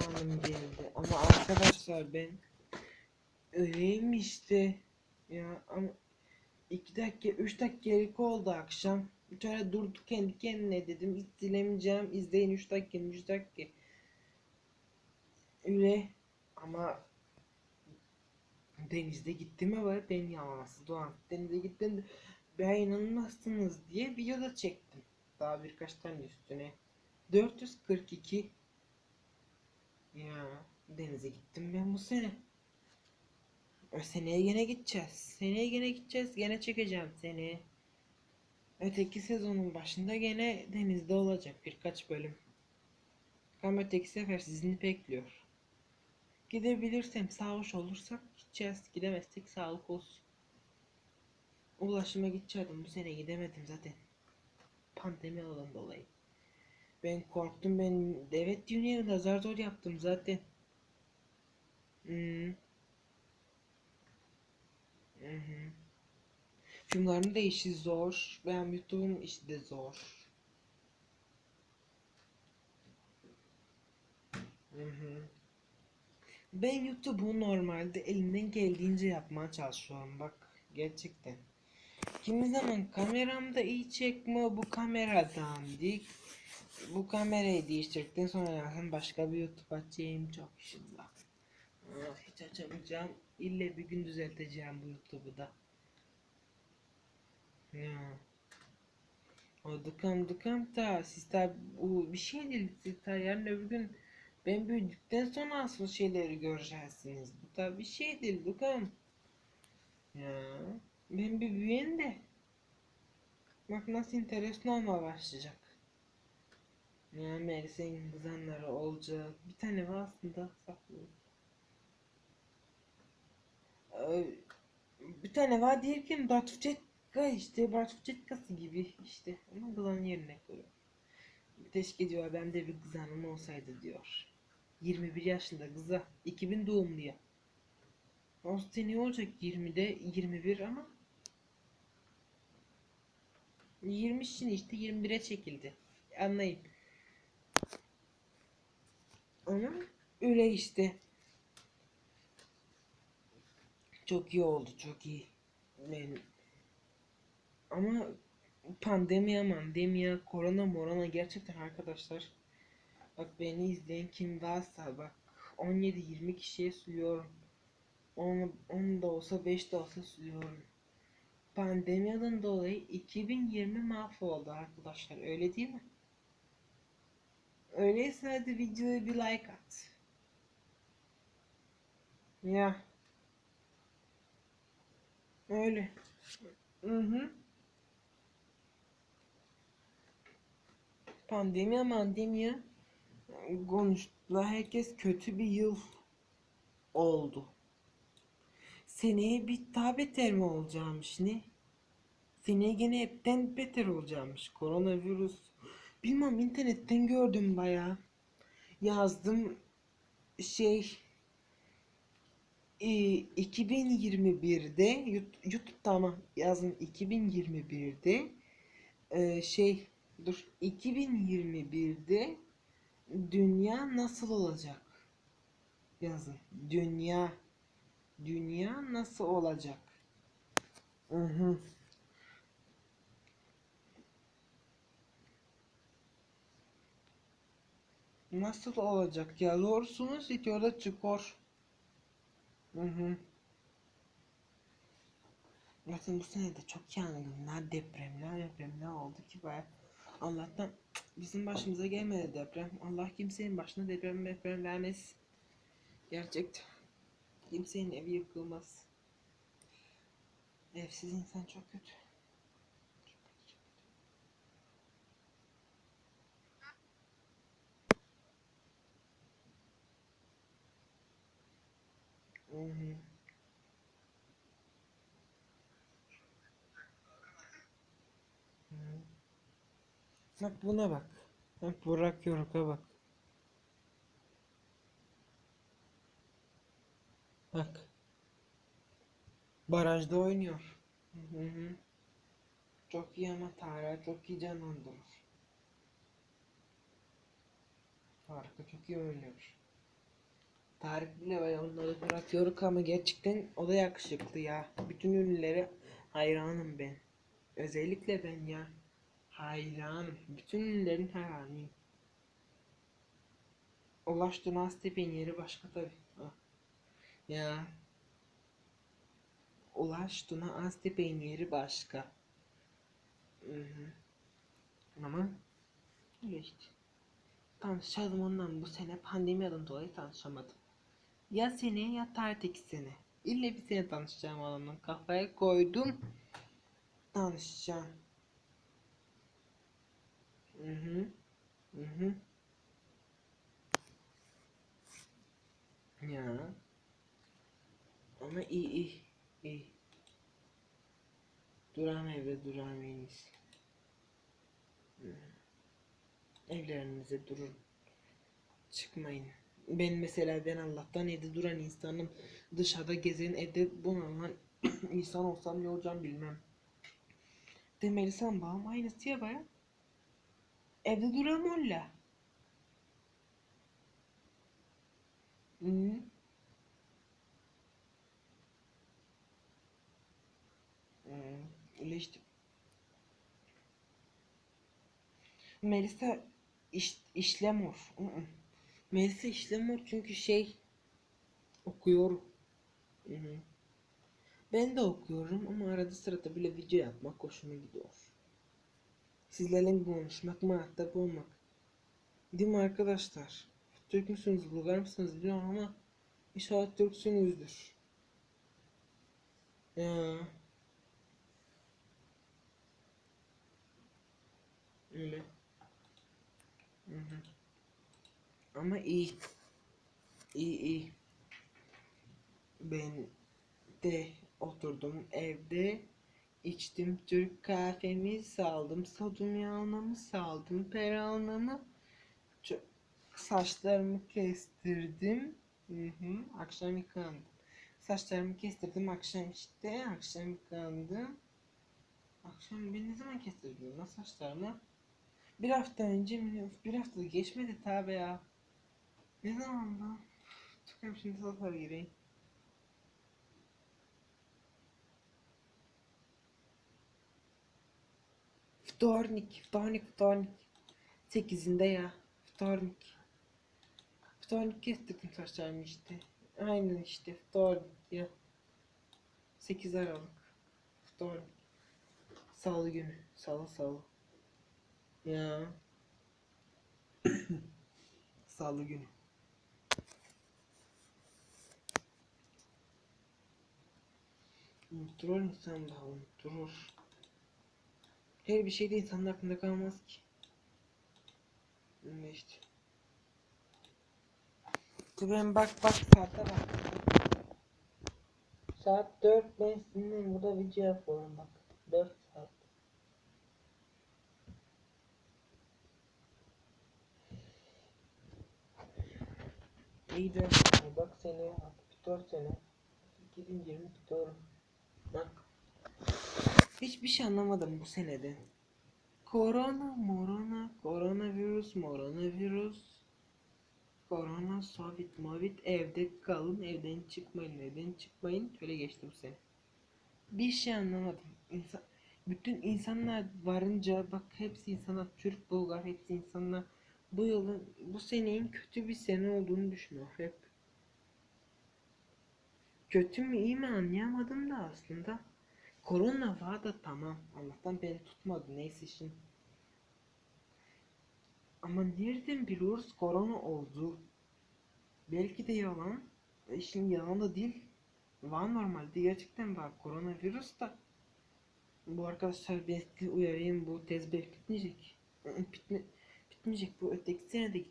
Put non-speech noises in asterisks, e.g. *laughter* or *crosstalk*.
zamanım geldi. Ama arkadaşlar ben öyleyim işte. Ya ama 2 dakika 3 dakikalık oldu akşam. Şöyle durduk kendi kendine dedim. İzlemeyeceğim. izleyin 3 dakika 3 dakika. Öyle ama denizde gitti mi var ben yalansız Doğan. Denize gittim ben inanmazsınız diye video da çektim. Daha birkaç tane üstüne. 442 ya denize gittim ben bu sene. O seneye gene gideceğiz. Seneye gene gideceğiz. Gene çekeceğim seni. Öteki sezonun başında gene denizde olacak birkaç bölüm. Ama öteki sefer sizi bekliyor. Gidebilirsem sağış olursak gideceğiz. Gidemezsek sağlık olsun. Ulaşıma gidecektim. Bu sene gidemedim zaten. Pandemi olan dolayı. Ben korktum ben evet dünyaya zar zor yaptım zaten. Hmm. Hı hı. Filmlerin de işi zor. Benim YouTube'um işi de zor. Hı. Ben YouTube'u normalde elimden geldiğince yapmaya çalışıyorum bak gerçekten. Kimi zaman kameramda iyi çekme bu kameradan dik. Bu kamerayı değiştirdikten sonra lazım başka bir YouTube açayım çok işim var. Ah, Hiç açamayacağım. İlle bir gün düzelteceğim bu YouTube'u da. Ya. O dıkam dıkam da siz tabi bu bir şey değil. Siz tabi yarın öbür gün ben büyüdükten sonra asıl şeyleri göreceksiniz. Bu tabi bir şey değil dıkam. Ya. Ben bir büyüyen de. Bak nasıl interesli olmaya başlayacak. Ya Melisa'nın kızanları olacak. Bir tane var aslında bir tane var derken Batufçetka işte Batufçetkası gibi işte. Ama kızanın yerine koyuyor. Teşke diyor ben de bir kızanım olsaydı diyor. 21 yaşında kıza. 2000 doğumlu ya. O sene olacak 20'de 21 ama 20 şimdi işte 21'e çekildi. Anlayın. Ama öyle işte. Çok iyi oldu, çok iyi. Ben... Ama pandemi mandemiya, korona morona gerçekten arkadaşlar. Bak beni izleyen kim varsa bak 17-20 kişiye söylüyorum. 10, 10 da olsa 5 de olsa söylüyorum. Pandemiden dolayı 2020 mahvoldu arkadaşlar öyle değil mi? Öyleyse hadi videoya bir like at. Ya. Öyle. Hı hı. Pandemi mandemi konuştular. Herkes kötü bir yıl oldu. Seneye bir daha beter mi olacakmış ne? Seneye gene hepten beter olacakmış. Koronavirüs. Bilmem internetten gördüm bayağı. Yazdım şey e, 2021'de Yut- YouTube'da ama yazın 2021'de e, şey dur 2021'de dünya nasıl olacak? Yazın. Dünya dünya nasıl olacak? Hı hı. Nasıl olacak ya? Doğrusunuz ilk orada çıkıyor. Hı hı. Zaten bu sene de çok yangınlar, depremler, depremler oldu ki baya. Allah'tan bizim başımıza gelmedi deprem. Allah kimsenin başına deprem deprem vermez. Gerçekten. Kimsenin evi yıkılmaz. Evsiz insan çok kötü. Çok kötü, çok kötü. Hı. Hı. Bak buna bak. Bak Burak Yoruk'a bak. Bak. Barajda oynuyor. Hı hı. Çok iyi ama Tarık çok iyi canlandırır. Harika çok iyi oynuyor. Bile var onları bırakıyoruz ama gerçekten o da yakışıklı ya. Bütün ünlülere hayranım ben. Özellikle ben ya. Hayranım. Bütün ünlülerin hayranıyım. Ulaş Dunastep'in yeri başka tabi. Ya. Ulaş Tuna Aztepe'nin yeri başka. Hı hı. Ama öyle işte. Tanışalım ondan bu sene pandemiden dolayı tanışamadım. Ya sene ya tarteki sene. İlle bir sene tanışacağım adamla. Kafaya koydum. Tanışacağım. Hı hı. Hı hı. Ya. Ama iyi iyi. iyi. Duran evde duran. Evlerinize durun. Çıkmayın. Ben mesela ben Allah'tan evde duran insanım. Dışarıda gezen evde bunalan *clears throat* insan olsam ne olacağım bilmem. Demeli sen bağım aynısı ya baya. Evde duran molla. Öyle işte. Melisa iş, işlemor. Hı hı. Melisa işlemor çünkü şey okuyor. Hı hı. Ben de okuyorum ama arada sırada bile video yapmak hoşuma gidiyor. Sizlerle konuşmak, muhatap olmak. Değil mi arkadaşlar? Türk müsünüz, Bulgar mısınız bilmiyorum ama inşallah Türksünüzdür. Ya. Öyle. Hı hı. Ama iyi. İyi iyi. Ben de oturdum evde. içtim Türk kahvemi saldım. Sodum yağlamamı saldım. Peralnamı. Saçlarımı kestirdim. Hı hı. Akşam yıkandım. Saçlarımı kestirdim akşam işte. Akşam yıkandım. Akşam ben ne zaman kestirdim lan saçlarımı? Bir hafta önce mi? Bir hafta geçmedi tabi ya. Ne zaman lan? Çıkayım şimdi saçlar gireyim. Vtornik, vtornik, vtornik. Sekizinde ya. Vtornik. Vtornik kestirdim saçlarımı işte. Aynen işte vtornik ya. 8 Aralık. Vtornik. Salı günü. Salı salı. Ya. *coughs* Salı günü. Unuturur insan daha unuturur. Her bir şey de insanın aklında kalmaz ki. Öyle işte. Ben bak bak saate bak. Saat 4 ben sizinle burada video yapıyorum bak. 4 saat. İyi 4 sene bak sene 64 sene. 2020 doğru. Hiçbir şey anlamadım bu senede. Korona, morona, koronavirüs, moronavirüs. Korona, Sovyet, Movit, evde kalın, evden çıkmayın, evden çıkmayın. Öyle geçti bu sene. Bir şey anlamadım. İnsan, bütün insanlar varınca bak hepsi insanlar Türk, Bulgar, hepsi insanlar bu yılın, bu senenin kötü bir sene olduğunu düşünüyor hep. Kötü mü iyi mi anlayamadım da aslında. Korona var da tamam. Allah'tan beni tutmadı. Neyse şimdi. Ama nereden biliyoruz korona oldu? Belki de yalan. E şimdi yalan da değil. Var normalde gerçekten var. Koronavirüs da. Bu arkadaşlar ben sizi uyarayım bu tez bitmeyecek. Bitme, bitmeyecek bu öteki sene de